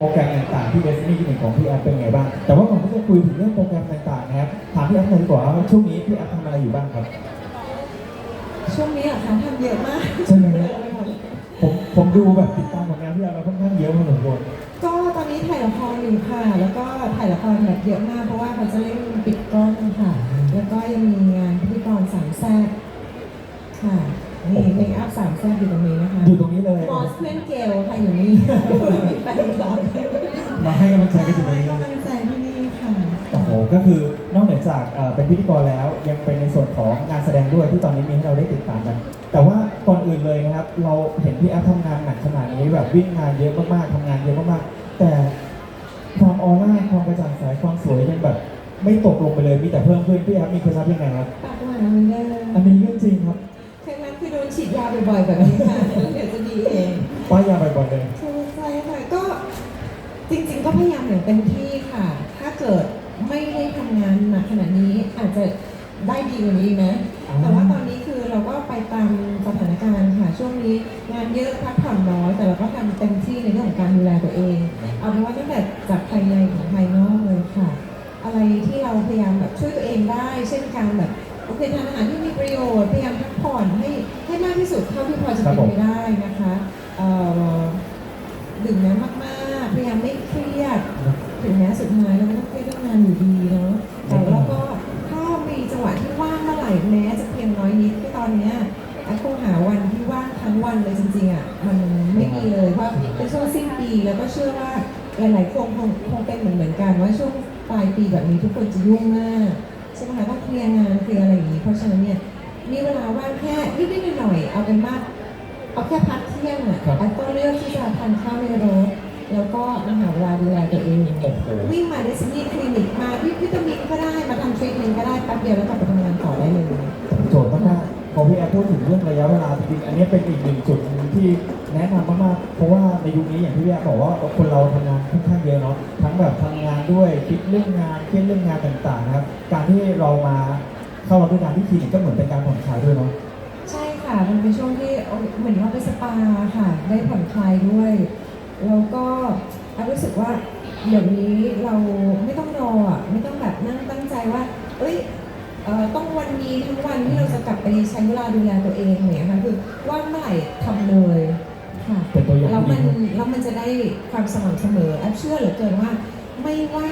โปรแกรมต่างๆที่ Destiny ที่หนึ่งของพี่แอฟเป็นไงบ้าง แต่ว่าก่อนที่จะคุยถึงเรื่องโปรแกรมต่างๆนะครับถามพี่แอฟเลยดีกว่าว่าช่วงนี้พี่แอฟทำอะไรอยู่บ้างครับ ช่วงนี้อะคะทำเยอะมากใช่ไหมครับผมผมดูแบบติดตามผลงานพี่แอฟมาค่อนข้างเยอะพอสมควรก็ตอนนี้ถ่ายละครอยู่ค่ะ แล้วก็ถ่ายละครแบบเยอะมาก เพราะว่าเขาจะเล่นปิดกล้องค่ะ แล้วก็ยังมีงานพิธีกรสามแซ่บค่ะ นี่เมคอัพสามแซ่บอยู่ตรงนี้นะคะอยู่ตรงนี้เลย มอสเพื่อนเกลค่ะอยู่นี่แฟนคลับมาให้กำลังใจกันอยู่ตรงให้นี้เลยกำลังใจที่นี่ค่ะโอ้โหก็คือนอกเหนือจากเอ่อเป็นพิธีกรแล้ว ยังเป็นในส่วนของงานแสดงด้วยที่ตอนนี้มีให้เราได้ติดตามกัน แต่ว่าก่อนอื่นเลยนะครับ เราเห็นพี่แอฟทำงานหนักขนาดนี้แบบวิ่งงานเยอะมากๆทำงานเยอะมากๆแต่ความออร่าความกระจ่างใสความสวยยังแบบ ไม่ตกลงไปเลยมีแต่เพิ่มขึ้นพี่แอฟมีเคล็ดลับยังไงครับ ปากหวานเหมือนเดิมอันนี้เรื่องจริงครับ บ่อยๆแบบนี้ค่ะแล้วเดี๋ยวจะดีเองป้ายยาบ่อยๆเลย ใช่ใช่ค่ะก็จริงๆก็พยายามอย่างเต็มที่ค่ะ ถ้าเกิดไม่ได้ทำงานหนักขนาดนี้อาจจะได้ดีกว่านี้นะอ๋อ แต่ว่าตอนนี้คือเราก็ไปตามสถานการณ์ค่ะช่วงนี้งานเยอะพักผ่อนน้อยแต่เราก็ทำเต็มที่ในเรื่องของการดูแลตัวเอง เอาเป็นว่าตั้งแต่จากภายในถึงภายนอกเลยค่ะ อะไรที่เราพยายามแบบช่วยตัวเองได้ เช่นการแบบ โอเคทานอาหารที่มีประโยชน์พยายามพักผ่อนให้ให้มากที่สุดเท่าที่พอจะครัเป็บนผมไปได้นะคะเอ่อดื่มน้ำมากๆพยายามไม่เครียดถึงแม้สุดท้ายเราก็ต้องเครียดเรื่องงานอยู่ดีเนาะแต่แล้วก็ถ้ามีจังหวะที่ว่างเมื่อไหร่แม้จะเพียงน้อยนิดที่ตอนเนี้ยแอปคงหาวันที่ว่างทั้งวันเลยจริงๆอะมันไม่มีเลยเพราะเป็นช่วงสิ้นปีแล้วก็เชื่อว่าหลายๆคนคงคงเป็นเหมือนเหมือนกันว่าช่วงปลายปีแบบนี้ทุกคนจะยุ่งมาก ใช่ไหมคะต้องเคลียร์งานเคลียร์อะไรอย่างนี้ เพราะฉะนั้นเนี่ยมีเวลาว่างแค่นิดๆหน่อยๆเอาเป็นว่าเอาแค่พักเที่ยงอะครับ แอปก็เลือกที่จะทานข้าวในรถแล้วก็มาหาเวลาดูแลตัวเอง โอ้โหวิ่งมาเดซินี่คลินิกมาวิวิตามินก็ได้มาทำทรีทเมนต์ก็ได้แป๊บเดียวแล้วกลับไปทำงานต่อได้เลยโจทย์มากๆพอพี่ แอฟพูดถึงเรื่องระยะเวลาจริงอันนี้เป็นอีกหนึ่งจุดที่แนะนำมากๆเพราะว่าในยุคนี้อย่างที่พี่แอฟบอกว่าคนเราทำงานค่อนข้างเยอะเนาะทั้งแบบทำงานด้วยคิดเรื่องงานเครียดเรื่องงานต่างๆนะครับการที่เรามาเข้ารับด้วยการที่คลินิกก็เหมือนเป็นการผ่อนคลายด้วยเนาะใช่ค่ะมันเป็นช่วงที่เหมือนเราไปสปาค่ะได้ผ่อนคลายด้วยแล้วก็รู้สึกว่าเดี๋ยวนี้เราไม่ต้องรออะไม่ต้องแบบนั่งตั้งใจว่า เอ้ยออต้องวันนี้ทั้งวันที่เรา กลับไปใช้เวลาดูแลตัวเองเนี่ยค่ะคือว่างเมื่อไหร่ทำเลยค่ะเป็นตัวอย่างแล้วที่มันดีแล้วมันจะได้ความสม่ำเสมอแอปเชื่อเหลือเกินว่า ไม่ว่า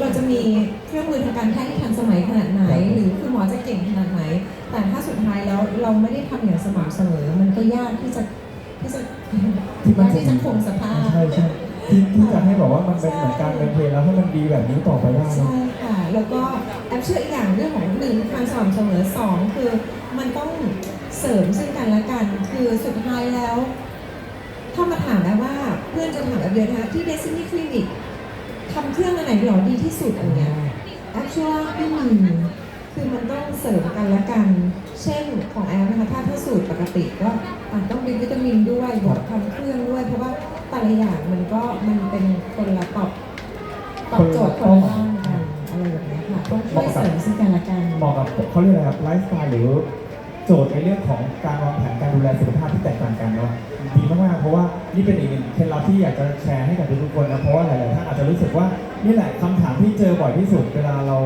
เราจะมีเครื่องมือทางการแพทย์ที่ทันสมัยขนาดไหน หรือคุณหมอจะเก่งขนาดไหน แต่ถ้าสุดท้ายแล้วเราไม่ได้ทำอย่างสม่ำเสมอ มันก็ยากที่จะที่จะที่มันยากที่จะคงสภาพใช่ใช่ที่ที่จะให้แบบว่ามันเป็นเหมือนการเป็นเพลงแล้วให้มันดีแบบนี้ต่อไปได้เนอะใช่ค่ะแล้วก็ แอปเชื่ออีกอย่างเรื่องของหนึ่งความสม่ำเสมอสองคือมันต้องเสริมซึ่งกันและกัน คือสุดท้ายแล้วถ้ามาถามแอปว่าเพื่อนจะถามแอปเดียวนะคะที่ Destiny Clinic ทำเครื่องอันไหนหรอดีที่สุดอะไรเงี้ยแอปชื่อว่าไม่มีคือมันต้องเสริมกันและกัน เช่นของแอปนะคะถ้าถ้าสูตรปกติก็ต้องมีวิตามินด้วยบวกทำเครื่องด้วย เพราะว่าแต่ละอย่างมันก็มันเป็นคนละตอบตอบโจทย์คนละด้านกัน อะไรแบบเนี้ยค่ะต้องช่วยเสริมซึ่งกันและกัน เหมาะกับเขาเรียกอะไรครับไลฟ์สไตล์หรือโจทย์ในเรื่องของการวางแผนการดูแลสุขภาพที่แตกต่างกันเนาะดีมากๆเพราะว่านี่เป็นอีกหนึ่งเคล็ดลับที่อยากจะแชร์ให้กับทุกๆคนนะเพราะว่าหลายๆท่านอาจจะรู้สึกว่านี่แหละคำถามที่เจอบ่อยที่สุดเวลาเรา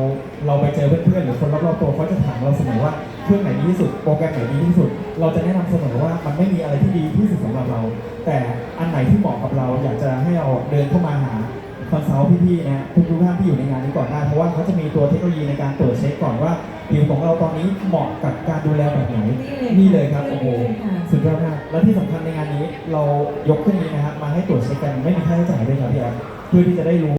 เราไปเจอเพื่อนๆหรือคนรอบๆตัวเขาจะถามเราเสมอว่าเครื่องไหนดีที่สุดโปรแกรมไหนดีที่สุด เราจะแนะนำเสมอว่ามันไม่มีอะไรที่ดีที่สุดสำหรับเรา แต่อันไหนที่เหมาะกับเราอยากจะให้เราเดินเข้ามาหา คอนซัลท์พี่ๆนะทุกๆท่านที่อยู่ในงานนี้ก่อนหน้าเพราะว่าเขาจะมีตัวเทคโนโลยีในการตรวจเช็คก่อนว่าผิวของเราตอนนี้เหมาะกับการดูแลแบบไหนนี่เลยครับโอ้โหสุดยอดมากและที่สำคัญในงานนี้เรายกเครื่องนี้นะครับมาให้ตรวจเช็คกันไม่มีค่าใช้จ่ายด้วยครับพี่แอฟเพื่อที่จะได้รู้